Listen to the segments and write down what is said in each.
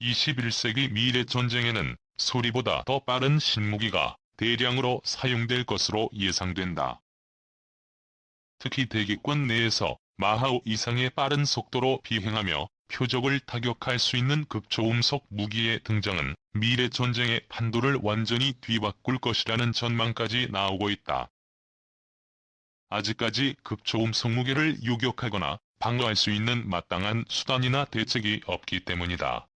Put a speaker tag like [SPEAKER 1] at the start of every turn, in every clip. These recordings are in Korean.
[SPEAKER 1] 21세기 미래 전쟁에는 소리보다 더 빠른 신무기가 대량으로 사용될 것으로 예상된다. 특히 대기권 내에서 마하우 이상의 빠른 속도로 비행하며 표적을 타격할 수 있는 극초음속 무기의 등장은 미래 전쟁의 판도를 완전히 뒤바꿀 것이라는 전망까지 나오고 있다. 아직까지 극초음속 무기를 유격하거나 방어할 수 있는 마땅한 수단이나 대책이 없기 때문이다.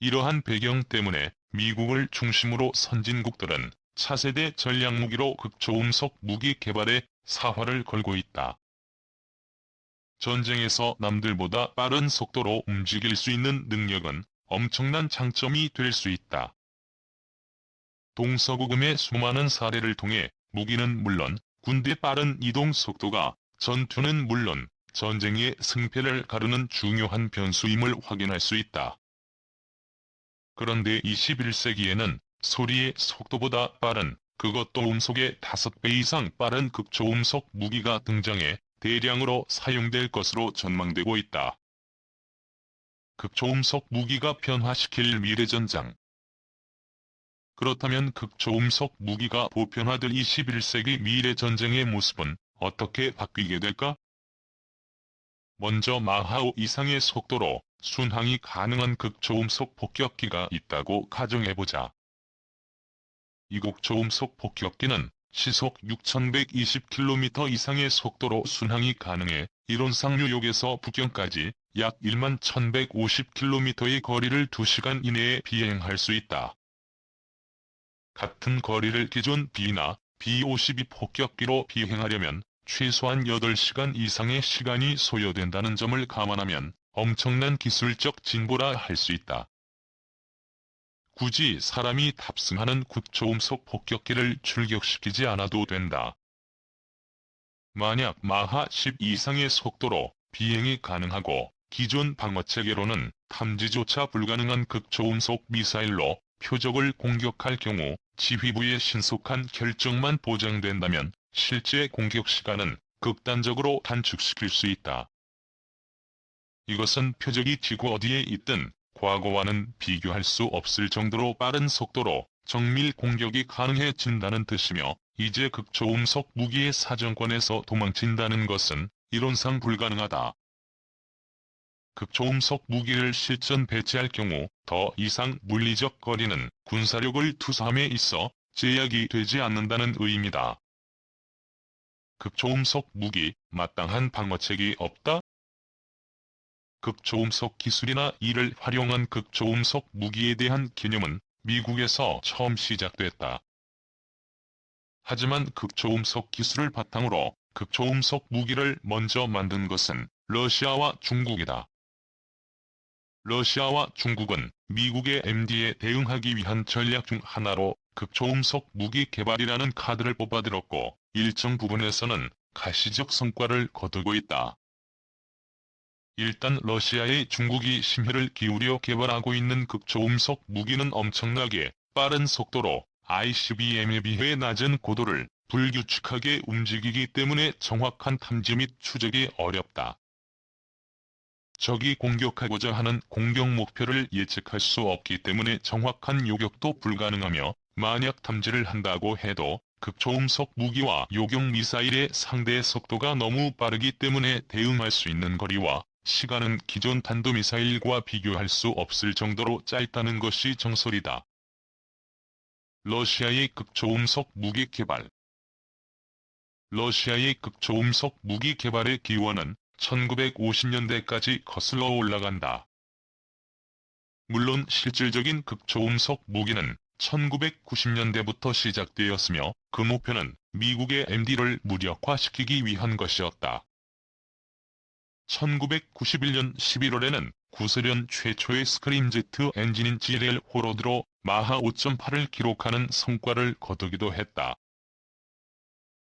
[SPEAKER 1] 이러한 배경 때문에 미국을 중심으로 선진국들은 차세대 전략무기로 극초음속 무기 개발에 사활을 걸고 있다. 전쟁에서 남들보다 빠른 속도로 움직일 수 있는 능력은 엄청난 장점이 될 수 있다. 동서고금의 수많은 사례를 통해 무기는 물론 군대 빠른 이동 속도가 전투는 물론 전쟁의 승패를 가르는 중요한 변수임을 확인할 수 있다. 그런데 21세기에는 소리의 속도보다 빠른 그것도 음속의 5배 이상 빠른 극초음속 무기가 등장해 대량으로 사용될 것으로 전망되고 있다. 극초음속 무기가 변화시킬 미래전장 그렇다면 극초음속 무기가 보편화될 21세기 미래전쟁의 모습은 어떻게 바뀌게 될까? 먼저 마하우 이상의 속도로 순항이 가능한 극초음속 폭격기가 있다고 가정해보자. 이 극초음속 폭격기는 시속 6120km 이상의 속도로 순항이 가능해 이론상 뉴욕에서 북경까지 약 1만 1150km의 거리를 2시간 이내에 비행할 수 있다. 같은 거리를 기존 B나 B-52 폭격기로 비행하려면 최소한 8시간 이상의 시간이 소요된다는 점을 감안하면 엄청난 기술적 진보라 할 수 있다. 굳이 사람이 탑승하는 극초음속 폭격기를 출격시키지 않아도 된다. 만약 마하 10 이상의 속도로 비행이 가능하고 기존 방어체계로는 탐지조차 불가능한 극초음속 미사일로 표적을 공격할 경우 지휘부의 신속한 결정만 보장된다면 실제 공격 시간은 극단적으로 단축시킬 수 있다. 이것은 표적이 지구 어디에 있든 과거와는 비교할 수 없을 정도로 빠른 속도로 정밀 공격이 가능해진다는 뜻이며 이제 극초음속 무기의 사정권에서 도망친다는 것은 이론상 불가능하다. 극초음속 무기를 실전 배치할 경우 더 이상 물리적 거리는 군사력을 투사함에 있어 제약이 되지 않는다는 의미다. 극초음속 무기, 마땅한 방어책이 없다? 극초음속 기술이나 이를 활용한 극초음속 무기에 대한 개념은 미국에서 처음 시작됐다. 하지만 극초음속 기술을 바탕으로 극초음속 무기를 먼저 만든 것은 러시아와 중국이다. 러시아와 중국은 미국의 MD에 대응하기 위한 전략 중 하나로 극초음속 무기 개발이라는 카드를 뽑아들었고 일정 부분에서는 가시적 성과를 거두고 있다. 일단 러시아의 중국이 심혈을 기울여 개발하고 있는 극초음속 무기는 엄청나게 빠른 속도로 ICBM에 비해 낮은 고도를 불규칙하게 움직이기 때문에 정확한 탐지 및 추적이 어렵다. 적이 공격하고자 하는 공격 목표를 예측할 수 없기 때문에 정확한 요격도 불가능하며 만약 탐지를 한다고 해도 극초음속 무기와 요격 미사일의 상대 속도가 너무 빠르기 때문에 대응할 수 있는 거리와 시간은 기존 탄도미사일과 비교할 수 없을 정도로 짧다는 것이 정설이다. 러시아의 극초음속 무기 개발 러시아의 극초음속 무기 개발의 기원은 1950년대까지 거슬러 올라간다. 물론 실질적인 극초음속 무기는 1990년대부터 시작되었으며 그 목표는 미국의 MD를 무력화시키기 위한 것이었다. 1991년 11월에는 구소련 최초의 스크림제트 엔진인 GL 호로드로 마하 5.8을 기록하는 성과를 거두기도 했다.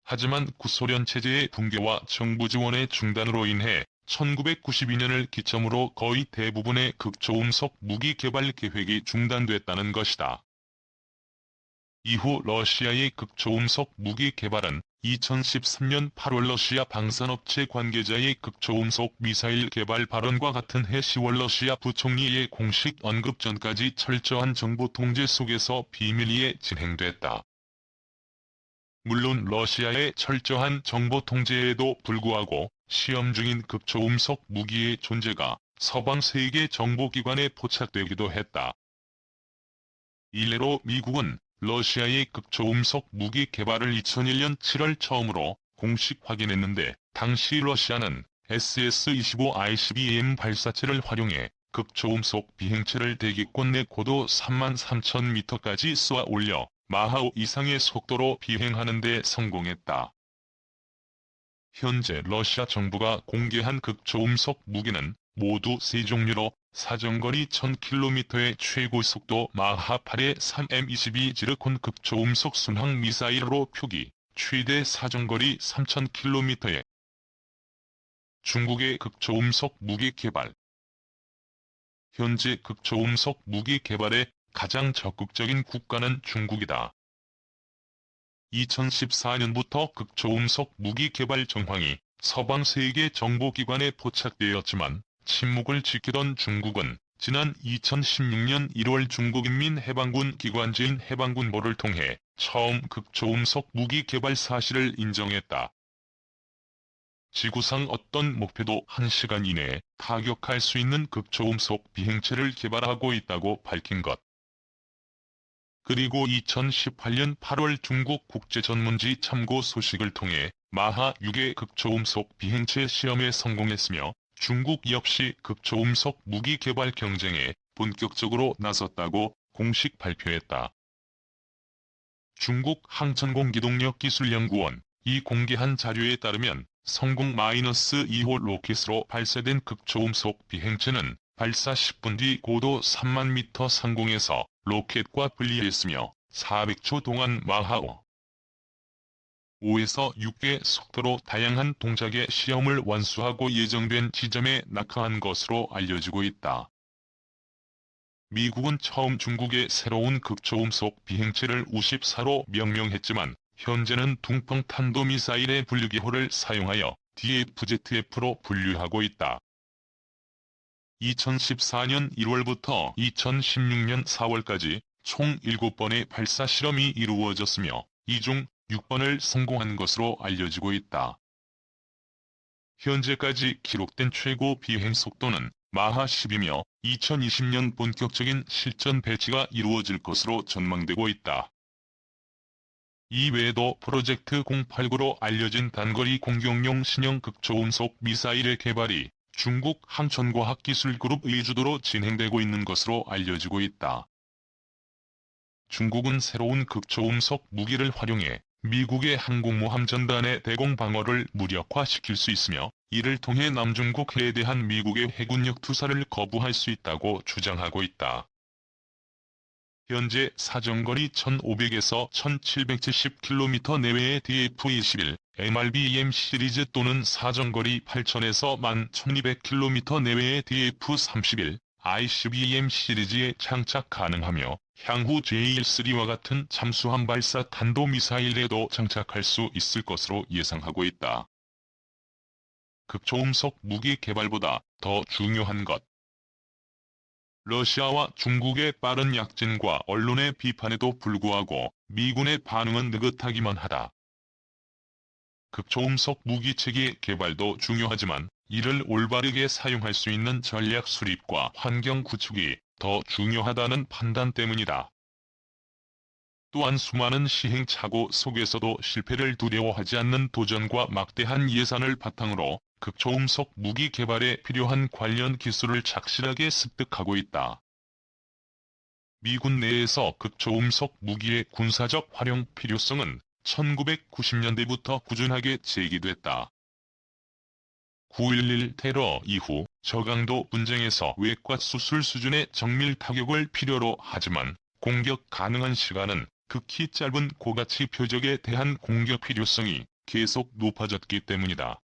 [SPEAKER 1] 하지만 구소련 체제의 붕괴와 정부 지원의 중단으로 인해 1992년을 기점으로 거의 대부분의 극초음속 무기 개발 계획이 중단됐다는 것이다. 이후 러시아의 극초음속 무기 개발은 2013년 8월 러시아 방산업체 관계자의 극초음속 미사일 개발 발언과 같은 해 10월 러시아 부총리의 공식 언급 전까지 철저한 정보 통제 속에서 비밀리에 진행됐다. 물론 러시아의 철저한 정보 통제에도 불구하고 시험 중인 극초음속 무기의 존재가 서방 세계 정보기관에 포착되기도 했다. 일례로 미국은 러시아의 극초음속 무기 개발을 2001년 7월 처음으로 공식 확인했는데 당시 러시아는 SS-25 ICBM 발사체를 활용해 극초음속 비행체를 대기권 내 고도 33,000m까지 쏘아 올려 마하우 이상의 속도로 비행하는 데 성공했다. 현재 러시아 정부가 공개한 극초음속 무기는 모두 세 종류로 사정거리 1000km의 최고 속도 마하 8의 3M22 지르콘 극초음속 순항 미사일로 표기, 최대 사정거리 3000km의 중국의 극초음속 무기 개발 현재 극초음속 무기 개발에 가장 적극적인 국가는 중국이다. 2014년부터 극초음속 무기 개발 정황이 서방 세계 정보기관에 포착되었지만 침묵을 지키던 중국은 지난 2016년 1월 중국인민 해방군 기관지인 해방군보를 통해 처음 극초음속 무기 개발 사실을 인정했다. 지구상 어떤 목표도 1시간 이내에 타격할 수 있는 극초음속 비행체를 개발하고 있다고 밝힌 것. 그리고 2018년 8월 중국 국제전문지 참고 소식을 통해 마하 6의 극초음속 비행체 시험에 성공했으며 중국 역시 극초음속 무기 개발 경쟁에 본격적으로 나섰다고 공식 발표했다. 중국 항천공기동력기술연구원 이 공개한 자료에 따르면 성공 -2호 로켓으로 발사된 극초음속 비행체는 발사 10분 뒤 고도 3만 미터 상공에서 로켓과 분리했으며 400초 동안 마하오 5에서 6의 속도로 다양한 동작의 시험을 완수하고 예정된 지점에 낙하한 것으로 알려지고 있다. 미국은 처음 중국의 새로운 극초음속 비행체를 U-14로 명명했지만 현재는 둥펑 탄도미사일의 분류기호를 사용하여 DFZF로 분류하고 있다. 2014년 1월부터 2016년 4월까지 총 7번의 발사 실험이 이루어졌으며 이 중 6번을 성공한 것으로 알려지고 있다. 현재까지 기록된 최고 비행 속도는 마하 10이며 2020년 본격적인 실전 배치가 이루어질 것으로 전망되고 있다. 이외에도 프로젝트 089로 알려진 단거리 공격용 신형 극초음속 미사일의 개발이 중국 항천과학기술그룹 의 주도로 진행되고 있는 것으로 알려지고 있다. 중국은 새로운 극초음속 무기를 활용해 미국의 항공모함 전단의 대공 방어를 무력화시킬 수 있으며 이를 통해 남중국 해에 대한 미국의 해군력 투사를 거부할 수 있다고 주장하고 있다. 현재 사정거리 1500에서 1770km 내외의 DF-21, MRBEM 시리즈 또는 사정거리 8000에서 11200km 내외의 DF-31, ICBM 시리즈에 장착 가능하며 향후 JL-3와 같은 잠수함 발사 탄도미사일에도 장착할 수 있을 것으로 예상하고 있다. 극초음속 무기 개발보다 더 중요한 것. 러시아와 중국의 빠른 약진과 언론의 비판에도 불구하고 미군의 반응은 느긋하기만 하다. 극초음속 무기체계 개발도 중요하지만 이를 올바르게 사용할 수 있는 전략 수립과 환경 구축이 더 중요하다는 판단 때문이다. 또한 수많은 시행착오 속에서도 실패를 두려워하지 않는 도전과 막대한 예산을 바탕으로 극초음속 무기 개발에 필요한 관련 기술을 착실하게 습득하고 있다. 미군 내에서 극초음속 무기의 군사적 활용 필요성은 1990년대부터 꾸준하게 제기됐다. 9.11 테러 이후 저강도 분쟁에서 외과 수술 수준의 정밀 타격을 필요로 하지만 공격 가능한 시간은 극히 짧은 고가치 표적에 대한 공격 필요성이 계속 높아졌기 때문이다.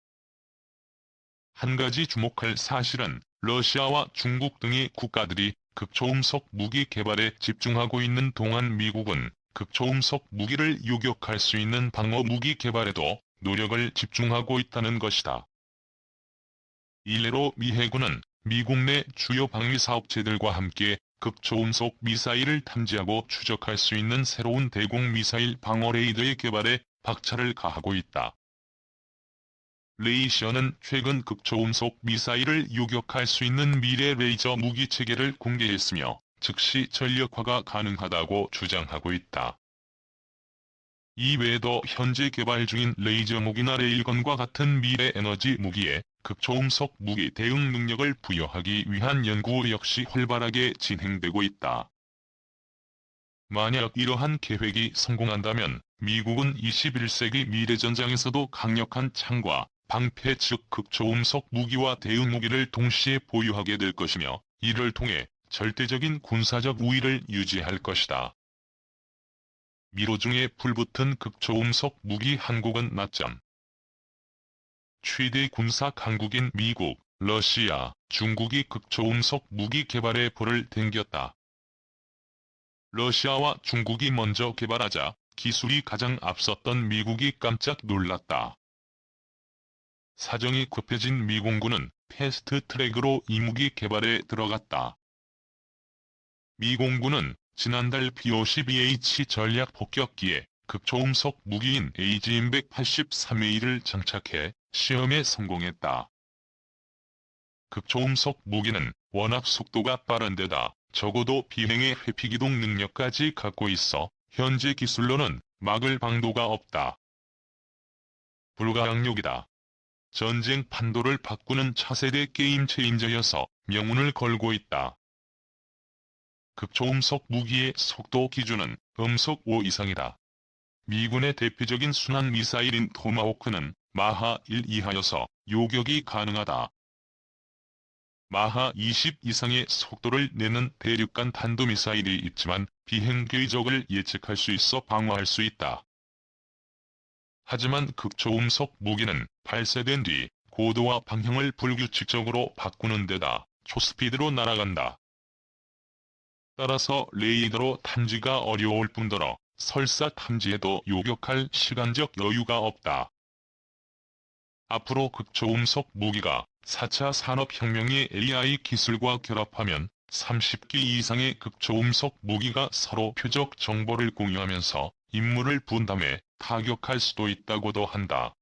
[SPEAKER 1] 한 가지 주목할 사실은 러시아와 중국 등의 국가들이 극초음속 무기 개발에 집중하고 있는 동안 미국은 극초음속 무기를 요격할 수 있는 방어 무기 개발에도 노력을 집중하고 있다는 것이다. 일례로 미 해군은 미국 내 주요 방위 사업체들과 함께 극초음속 미사일을 탐지하고 추적할 수 있는 새로운 대공 미사일 방어 레이더의 개발에 박차를 가하고 있다. 레이시어는 최근 극초음속 미사일을 요격할 수 있는 미래 레이저 무기 체계를 공개했으며 즉시 전력화가 가능하다고 주장하고 있다. 이외에도 현재 개발 중인 레이저 무기나 레일건과 같은 미래 에너지 무기에 극초음속 무기 대응 능력을 부여하기 위한 연구 역시 활발하게 진행되고 있다. 만약 이러한 계획이 성공한다면 미국은 21세기 미래전장에서도 강력한 창과 방패 즉 극초음속 무기와 대응 무기를 동시에 보유하게 될 것이며 이를 통해 절대적인 군사적 우위를 유지할 것이다. 미로 중에 불붙은 극초음속 무기 한국은 낮점. 최대 군사 강국인 미국, 러시아, 중국이 극초음속 무기 개발에 불을 댕겼다. 러시아와 중국이 먼저 개발하자 기술이 가장 앞섰던 미국이 깜짝 놀랐다. 사정이 급해진 미공군은 패스트 트랙으로 이 무기 개발에 들어갔다. 미공군은 지난달 B-52H 전략 폭격기에 극초음속 무기인 AGM-183A를 장착해 시험에 성공했다. 극초음속 무기는 워낙 속도가 빠른 데다 적어도 비행의 회피기동 능력까지 갖고 있어 현재 기술로는 막을 방도가 없다. 불가항력이다. 전쟁 판도를 바꾸는 차세대 게임 체인저여서 명운을 걸고 있다. 극초음속 무기의 속도 기준은 음속 5 이상이다. 미군의 대표적인 순환 미사일인 토마호크는 마하 1 이하여서 요격이 가능하다. 마하 20 이상의 속도를 내는 대륙간 탄도미사일이 있지만 비행 궤적을 예측할 수 있어 방어할 수 있다. 하지만 극초음속 무기는 발사된 뒤 고도와 방향을 불규칙적으로 바꾸는 데다 초스피드로 날아간다. 따라서 레이더로 탐지가 어려울 뿐더러 설사 탐지에도 요격할 시간적 여유가 없다. 앞으로 극초음속 무기가 4차 산업혁명의 AI 기술과 결합하면 30기 이상의 극초음속 무기가 서로 표적 정보를 공유하면서 임무를 분담해 타격할 수도 있다고도 한다.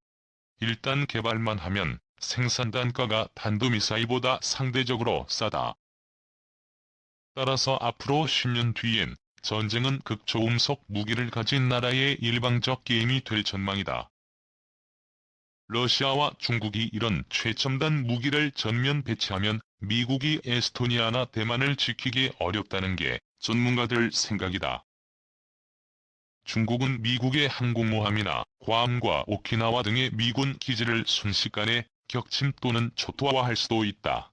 [SPEAKER 1] 일단 개발만 하면 생산 단가가 탄도미사일보다 상대적으로 싸다. 따라서 앞으로 10년 뒤엔 전쟁은 극초음속 무기를 가진 나라의 일방적 게임이 될 전망이다. 러시아와 중국이 이런 최첨단 무기를 전면 배치하면 미국이 에스토니아나 대만을 지키기 어렵다는 게 전문가들 생각이다. 중국은 미국의 항공모함이나 괌과 오키나와 등의 미군 기지를 순식간에 격침 또는 초토화할 수도 있다.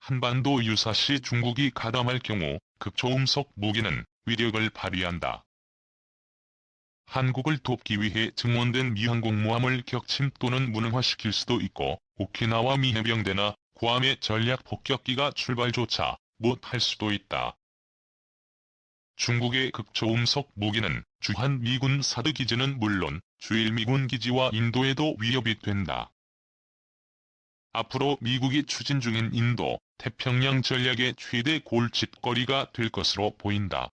[SPEAKER 1] 한반도 유사시 중국이 가담할 경우 극초음속 무기는 위력을 발휘한다. 한국을 돕기 위해 증원된 미항공모함을 격침 또는 무능화시킬 수도 있고 오키나와 미해병대나 괌의 전략 폭격기가 출발조차 못할 수도 있다. 중국의 극초음속 무기는 주한 미군 사드 기지는 물론 주일 미군 기지와 인도에도 위협이 된다. 앞으로 미국이 추진 중인 인도, 태평양 전략의 최대 골칫거리가 될 것으로 보인다.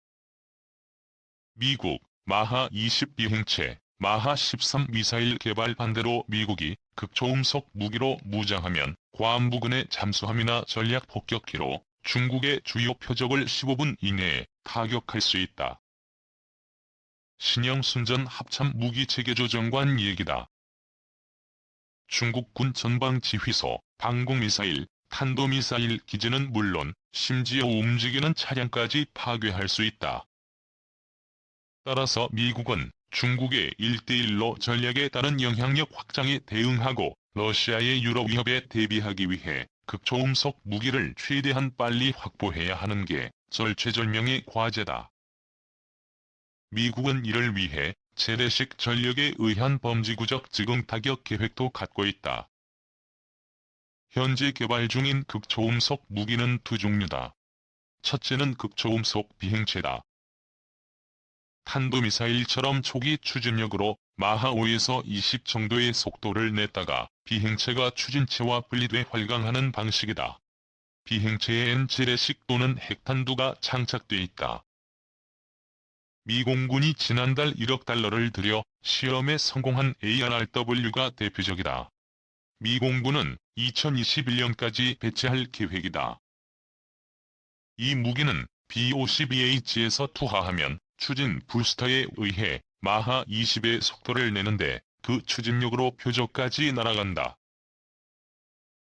[SPEAKER 1] 미국, 마하 20 비행체, 마하 13 미사일 개발 반대로 미국이 극초음속 무기로 무장하면 괌 부근의 잠수함이나 전략 폭격기로 중국의 주요 표적을 15분 이내에 타격할 수 있다. 신형 순전 합참 무기체계조정관 얘기다. 중국군 전방지휘소, 방공미사일, 탄도미사일 기지는 물론 심지어 움직이는 차량까지 파괴할 수 있다. 따라서 미국은 중국의 1대1로 전략에 따른 영향력 확장에 대응하고 러시아의 유럽 위협에 대비하기 위해 극초음속 무기를 최대한 빨리 확보해야 하는 게 절체절명의 과제다. 미국은 이를 위해 재래식 전력에 의한 범지구적 지금 타격 계획도 갖고 있다. 현재 개발 중인 극초음속 무기는 두 종류다. 첫째는 극초음속 비행체다. 탄도미사일처럼 초기 추진력으로 마하 5에서 20 정도의 속도를 냈다가 비행체가 추진체와 분리돼 활강하는 방식이다. 비행체에 N7의식 또는 핵탄두가 장착돼 있다. 미 공군이 지난달 1억 달러를 들여 시험에 성공한 ARRW가 대표적이다. 미 공군은 2021년까지 배치할 계획이다. 이 무기는 B-52H에서 투하하면 추진 부스터에 의해 마하 20의 속도를 내는데 그 추진력으로 표적까지 날아간다.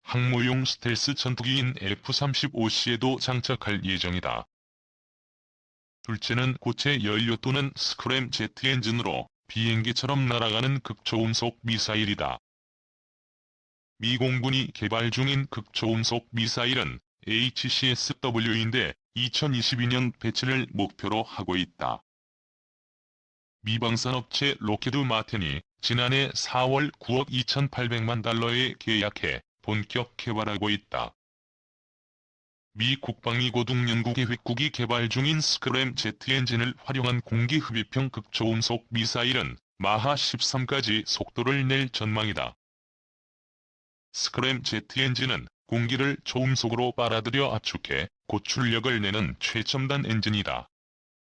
[SPEAKER 1] 항모용 스텔스 전투기인 F-35C에도 장착할 예정이다. 둘째는 고체 연료 또는 스크램 제트 엔진으로 비행기처럼 날아가는 극초음속 미사일이다. 미 공군이 개발 중인 극초음속 미사일은 HCSW인데 2022년 배치를 목표로 하고 있다. 미 방산업체 로키드 마틴이 지난해 4월 9억 2,800만 달러에 계약해 본격 개발하고 있다. 미 국방위 고등연구계획국이 개발 중인 스크램 제트 엔진을 활용한 공기 흡입형 극초음속 미사일은 마하 13까지 속도를 낼 전망이다. 스크램 제트 엔진은 공기를 초음속으로 빨아들여 압축해 고출력을 내는 최첨단 엔진이다.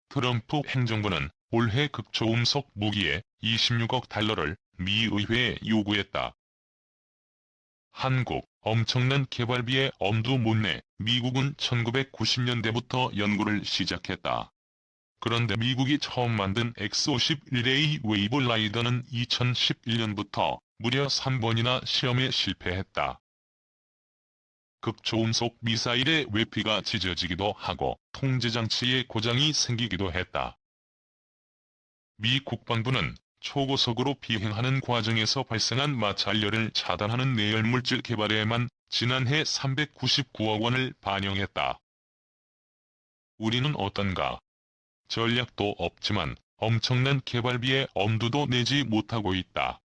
[SPEAKER 1] 트럼프 행정부는 올해 극초음속 무기에 26억 달러를 미 의회에 요구했다. 한국, 엄청난 개발비에 엄두 못 내 미국은 1990년대부터 연구를 시작했다. 그런데 미국이 처음 만든 X-51A 웨이브 라이더는 2011년부터 무려 3번이나 시험에 실패했다. 극초음속 미사일의 외피가 찢어지기도 하고 통제장치에 고장이 생기기도 했다. 미 국방부는 초고속으로 비행하는 과정에서 발생한 마찰열을 차단하는 내열물질 개발에만 지난해 399억 원을 반영했다. 우리는 어떤가? 전략도 없지만 엄청난 개발비에 엄두도 내지 못하고 있다.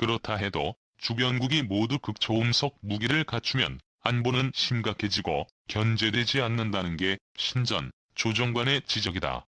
[SPEAKER 1] 그렇다 해도 주변국이 모두 극초음속 무기를 갖추면 안보는 심각해지고 견제되지 않는다는 게 신전 조정관의 지적이다.